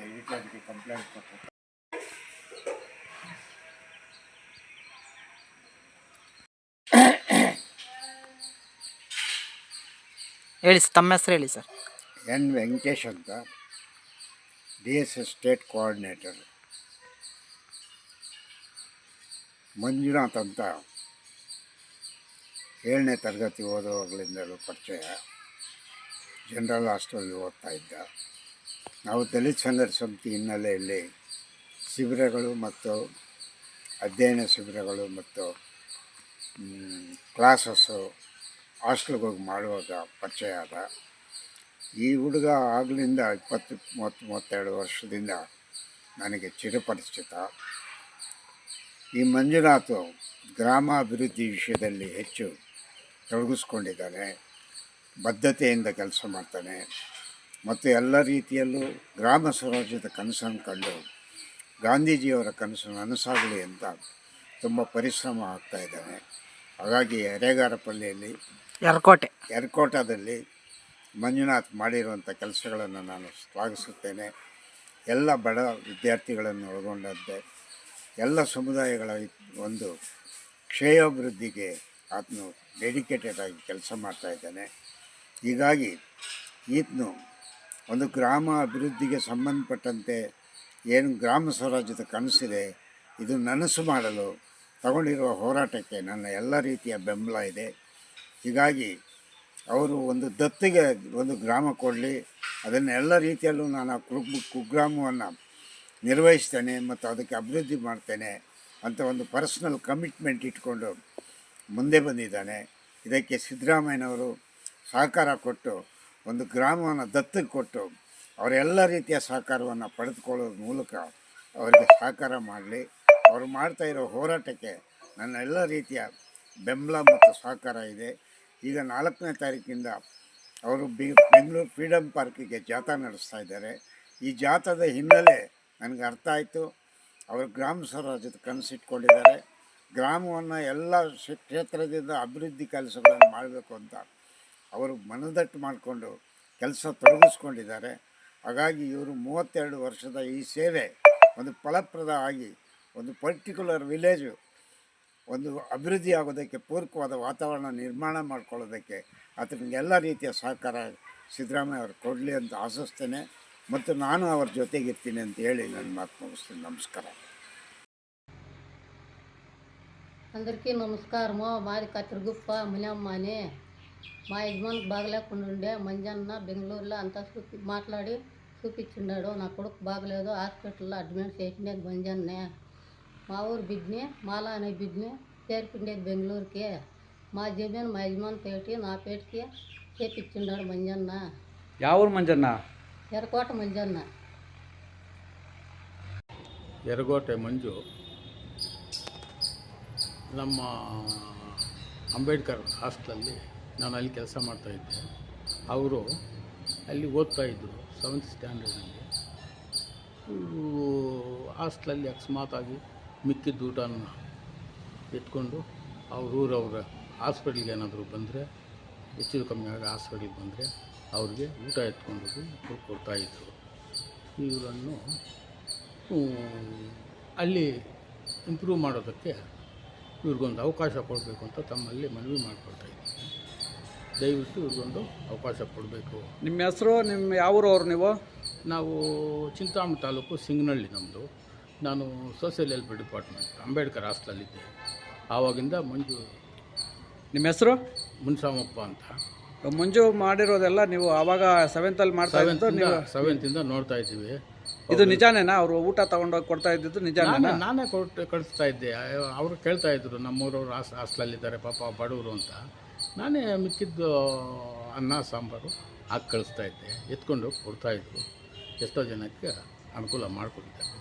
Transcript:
ಎಡಿಟರ್ಗೆ complaint ಕೊಟ್ಟು ಹೇಳಿ sir ತಮ್ಮ ಹೆಸರು ಹೇಳಿ ಸರ್. ಎನ್ ವೆಂಕಟೇಶ್ ಅಂತ. D S S state coordinator. Manjunath ಅಂತ. ಏಳನೇ ತರಗತಿ ಓದುವಾಗಲಿಂದಲೂ ಪರಿಚಯ. ಜನರಲ್ ಹಾಸ್ಟೆಲಲ್ಲಿ ಓದ್ತಾ ಇದ್ದ. ನಾವು ದಲಿತ ಸಂಘರ್ಷ ಸಮಿತಿ ಹಿನ್ನೆಲೆಯಲ್ಲಿ ಶಿಬಿರಗಳು ಮತ್ತು ಅಧ್ಯಯನ ಶಿಬಿರಗಳು ಮತ್ತು ಕ್ಲಾಸಸ್ಸು ಹಾಸ್ಟೆಲ್ಗೆ ಮಾಡುವಾಗ ಪರಿಚಯ ಆದ. ಈ ಹುಡುಗ ಆಗಲಿಂದ ಇಪ್ಪತ್ತು, ಮೂವತ್ತು, ಮೂವತ್ತೆರಡು ವರ್ಷದಿಂದ ನನಗೆ ಚಿರಪರಿಚಿತ. ಈ ಮಂಜುನಾಥ್ ಗ್ರಾಮಾಭಿವೃದ್ಧಿ ವಿಷಯದಲ್ಲಿ ಹೆಚ್ಚು ತೊಡಗಿಸ್ಕೊಂಡಿದ್ದಾನೆ. ಬದ್ಧತೆಯಿಂದ ಕೆಲಸ ಮಾಡ್ತಾನೆ. ಮತ್ತು ಎಲ್ಲ ರೀತಿಯಲ್ಲೂ ಗ್ರಾಮ ಸ್ವರಾಜ್ಯದ ಕನಸನ್ನು ಕಂಡು ಗಾಂಧೀಜಿಯವರ ಕನಸನ್ನು ನನಸಾಗಲಿ ಅಂತ ತುಂಬ ಪರಿಶ್ರಮ ಆಗ್ತಾ ಇದ್ದಾನೆ. ಹಾಗಾಗಿ ಎರೆಗಾರಪಲ್ಲಿಯಲ್ಲಿ ಎರ್ಕೋಟೆ ಎರ್ಕೋಟದಲ್ಲಿ ಮಂಜುನಾಥ್ ಮಾಡಿರುವಂಥ ಕೆಲಸಗಳನ್ನು ನಾನು ಶ್ಲಾಘಿಸುತ್ತೇನೆ. ಎಲ್ಲ ಬಡ ವಿದ್ಯಾರ್ಥಿಗಳನ್ನು ಒಳಗೊಂಡಂತೆ ಎಲ್ಲ ಸಮುದಾಯಗಳ ಒಂದು ಕ್ಷೇಯಾಭಿವೃದ್ಧಿಗೆ ಆತನು ಡೆಡಿಕೇಟೆಡ್ ಆಗಿ ಕೆಲಸ ಮಾಡ್ತಾ ಇದ್ದಾನೆ. ಹೀಗಾಗಿ ಈತನು ಒಂದು ಗ್ರಾಮ ಅಭಿವೃದ್ಧಿಗೆ ಸಂಬಂಧಪಟ್ಟಂತೆ ಏನು ಗ್ರಾಮ ಸ್ವರಾಜ್ಯದ ಕನಸಿದೆ, ಇದು ನನಸು ಮಾಡಲು ತಗೊಂಡಿರುವ ಹೋರಾಟಕ್ಕೆ ನನ್ನ ಎಲ್ಲ ರೀತಿಯ ಬೆಂಬಲ ಇದೆ. ಹೀಗಾಗಿ ಅವರು ಒಂದು ದತ್ತಿಗೆ ಒಂದು ಗ್ರಾಮ ಕೊಡಲಿ, ಅದನ್ನು ಎಲ್ಲ ರೀತಿಯಲ್ಲೂ ನಾನು ಕುಗ್ರಾಮ ಕುಗ್ರಾಮವನ್ನು ನಿರ್ವಹಿಸ್ತೇನೆ ಮತ್ತು ಅದಕ್ಕೆ ಅಭಿವೃದ್ಧಿ ಮಾಡ್ತೇನೆ ಅಂತ ಒಂದು ಪರ್ಸ್ನಲ್ ಕಮಿಟ್ಮೆಂಟ್ ಇಟ್ಕೊಂಡು ಮುಂದೆ ಬಂದಿದ್ದಾನೆ. ಇದಕ್ಕೆ ಸಿದ್ದರಾಮಯ್ಯನವರು ಸಹಕಾರ ಕೊಟ್ಟು ಒಂದು ಗ್ರಾಮವನ್ನು ದತ್ತಿಗೆ ಕೊಟ್ಟು ಅವರೆಲ್ಲ ರೀತಿಯ ಸಹಕಾರವನ್ನು ಪಡೆದುಕೊಳ್ಳೋದ್ರ ಮೂಲಕ ಅವರಿಗೆ ಸಹಕಾರ ಮಾಡಲಿ. ಅವರು ಮಾಡ್ತಾ ಇರೋ ಹೋರಾಟಕ್ಕೆ ನನ್ನ ಎಲ್ಲ ರೀತಿಯ ಬೆಂಬಲ ಮತ್ತು ಸಹಕಾರ ಇದೆ. ಈಗ ನಾಲ್ಕನೇ ತಾರೀಕಿಂದ ಅವರು ಬಿ ಬೆಂಗಳೂರು ಫ್ರೀಡಮ್ ಪಾರ್ಕಿಗೆ ಜಾಥಾ ನಡೆಸ್ತಾ ಇದ್ದಾರೆ. ಈ ಜಾಥಾದ ಹಿನ್ನೆಲೆ ನನಗೆ ಅರ್ಥ ಆಯಿತು. ಅವರು ಗ್ರಾಮ ಸ್ವರಾಜ್ಯದ ಕನಸಿಟ್ಕೊಂಡಿದ್ದಾರೆ. ಗ್ರಾಮವನ್ನು ಎಲ್ಲ ಕ್ಷೇ- ಕ್ಷೇತ್ರದಿಂದ ಅಭಿವೃದ್ಧಿ ಕೆಲಸಗಳನ್ನು ಮಾಡಬೇಕು ಅಂತ ಅವರು ಮನದಟ್ಟು ಮಾಡಿಕೊಂಡು ಕೆಲಸ ತೊಡಗಿಸ್ಕೊಂಡಿದ್ದಾರೆ. ಹಾಗಾಗಿ ಇವರು ಮೂವತ್ತೆರಡು ವರ್ಷದ ಈ ಸೇವೆ ಒಂದು ಫಲಪ್ರದ ಆಗಿ ಒಂದು ಪರ್ಟಿಕ್ಯುಲರ್ ವಿಲೇಜು ಒಂದು ಅಭಿವೃದ್ಧಿ ಆಗೋದಕ್ಕೆ ಪೂರಕವಾದ ವಾತಾವರಣ ನಿರ್ಮಾಣ ಮಾಡ್ಕೊಳ್ಳೋದಕ್ಕೆ ಅದರಿಂದ ಎಲ್ಲ ರೀತಿಯ ಸಹಕಾರ ಸಿದ್ದರಾಮಯ್ಯ ಅವರು ಕೊಡಲಿ ಅಂತ ಆಶಿಸ್ತೇನೆ. ಮತ್ತು ನಾನು ಅವ್ರ ಜೊತೆಗಿರ್ತೀನಿ ಅಂತ ಹೇಳಿ ನನ್ನ ಮಾತು ಮುಗಿಸ್ತೀನಿ. ನಮಸ್ಕಾರ. అందరికీ ಮಾರಿಕಾ మాది కత్తిరిగుప్ప మా యజమానికి బాగలేకుండా ఉండే మంజన్న బెంగళూరులో అంతా చూపి మాట్లాడి చూపించిండాడు నా కొడుకు బాగలేదు హాస్పిటల్లో అడ్మిట్ చేసిండేది మంజన్నే మా ఊరు బిడ్ని మాలా అనే బిడ్ని చేర్పిండేది బెంగళూరుకి మా జమీన్ మా యజమాని పేటి నా పేటికి చేపించిండాడు మంజన్న ಯಾವ ಊರು ಮಂಜಣ್ಣ ఎర్రకోట మంజన్న ಯರಗೋಟೆ ಮಂಜು ನಮ್ಮ ಅಂಬೇಡ್ಕರ್ ಹಾಸ್ಟೆಲಲ್ಲಿ ನಾನು ಅಲ್ಲಿ ಕೆಲಸ ಮಾಡ್ತಾಯಿದ್ದೆ ಅವರು ಅಲ್ಲಿ ಓದ್ತಾ ಇದ್ದರು ಸೆವೆಂತ್ ಸ್ಟ್ಯಾಂಡರ್ಡಲ್ಲಿ ಹಾಸ್ಟ್ಲಲ್ಲಿ ಅಕಸ್ಮಾತಾಗಿ ಮಿಕ್ಕಿದ ಊಟನ ಎತ್ಕೊಂಡು ಅವ್ರ ಊರವ್ರ ಹಾಸ್ಪಿಟ್ಲಿಗೆ ಏನಾದರೂ ಬಂದರೆ, ಹೆಚ್ಚು ಕಮ್ಮಿ ಆಗಿ ಹಾಸ್ಪಿಟ್ಲಿಗೆ ಬಂದರೆ ಅವ್ರಿಗೆ ಊಟ ಎತ್ಕೊಂಡು ಹೋಗಿ ಕೊಡ್ತಾಯಿದ್ರು ಇವರನ್ನು ಅಲ್ಲಿ ಇಂಪ್ರೂವ್ ಮಾಡೋದಕ್ಕೆ ಇವ್ರಿಗೊಂದು ಅವಕಾಶ ಕೊಡಬೇಕು ಅಂತ ತಮ್ಮಲ್ಲಿ ಮನವಿ ಮಾಡ್ಕೊಳ್ತಾ ಇದ್ದೀನಿ ದಯವಿಟ್ಟು ಇವ್ರಿಗೊಂದು ಅವಕಾಶ ಕೊಡಬೇಕು. ನಿಮ್ಮ ಹೆಸರು ನಿಮ್ಮ ಯಾವೂರು ಊರವ್ರು ನೀವು? ನಾವು ಚಿಂತಾಮಣಿ ತಾಲೂಕು ಸಿಂಗನಳ್ಳಿ ನಮ್ಮದು ನಾನು ಸೋಷಿಯಲ್ ಹೆಲ್ಪ್ ಡಿಪಾರ್ಟ್ಮೆಂಟ್ ಅಂಬೇಡ್ಕರ್ ಹಾಸ್ಟೆಲಲ್ಲಿದ್ದೆ. ಆವಾಗಿಂದ ಮಂಜು ನಿಮ್ಮ ಹೆಸರು? ಮುನ್ಸಾಮಪ್ಪ ಅಂತ. ಮಂಜು ಮಾಡಿರೋದೆಲ್ಲ ನೀವು ಆವಾಗ ಸೆವೆಂತಲ್ಲಿ ಮಾಡ್ತಾ ಇದ್ದು ನೀವು ಸೆವೆಂತಿಂದ ನೋಡ್ತಾ ಇದ್ದೀವಿ. ಇದು ನಿಜಾನೇನಾ? ಅವರು ಊಟ ತಗೊಂಡೋಗಿ ಕೊಡ್ತಾ ಇದ್ದಿದ್ದು ನಿಜಾನೇನಾ? ನಾನೇ ನಾನೇ ಕೊಟ್ಟು ಕಳಿಸ್ತಾ ಇದ್ದೆ. ಅವರು ಕೇಳ್ತಾ ಇದ್ರು ನಮ್ಮೂರವ್ರು ಹಾಸ್ ಹಾಸ್ಟೆಲಲ್ಲಿದ್ದಾರೆ ಪಾಪ ಬಡವರು ಅಂತ. ನಾನೇ ಮಿಕ್ಕಿದ್ದು ಅನ್ನ ಸಾಂಬಾರು ಹಾಕಿ ಕಳಿಸ್ತಾ ಇದ್ದೆ. ಎತ್ಕೊಂಡು ಕೊಡ್ತಾಯಿದ್ರು ಎಷ್ಟೋ ಜನಕ್ಕೆ ಅನುಕೂಲ ಮಾಡಿಕೊಟ್ಟಿದ್ದಾರೆ.